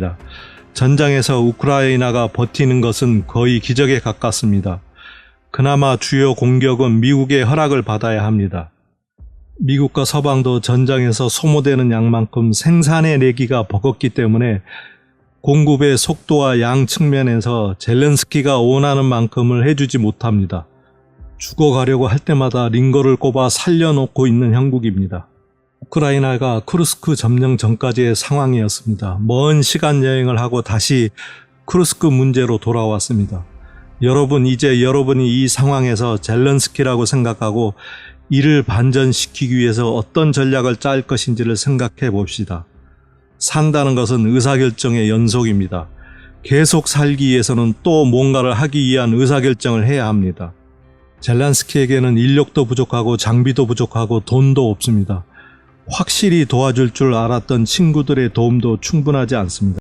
중입니다. 전장에서 우크라이나가 버티는 것은 거의 기적에 가깝습니다. 그나마 주요 공격은 미국의 허락을 받아야 합니다. 미국과 서방도 전장에서 소모되는 양만큼 생산의 내기가 버겁기 때문에 공급의 속도와 양 측면에서 젤렌스키가 원하는 만큼을 해주지 못합니다. 죽어가려고 할 때마다 링거를 꼽아 살려놓고 있는 형국입니다. 우크라이나가 쿠르스크 점령 전까지의 상황이었습니다. 먼 시간 여행을 하고 다시 쿠르스크 문제로 돌아왔습니다. 여러분, 이제 여러분이 이 상황에서 젤렌스키라고 생각하고 이를 반전시키기 위해서 어떤 전략을 짤 것인지를 생각해 봅시다. 산다는 것은 의사결정의 연속입니다. 계속 살기 위해서는 또 뭔가를 하기 위한 의사결정을 해야 합니다. 젤란스키에게는 인력도 부족하고 장비도 부족하고 돈도 없습니다. 확실히 도와줄 줄 알았던 친구들의 도움도 충분하지 않습니다.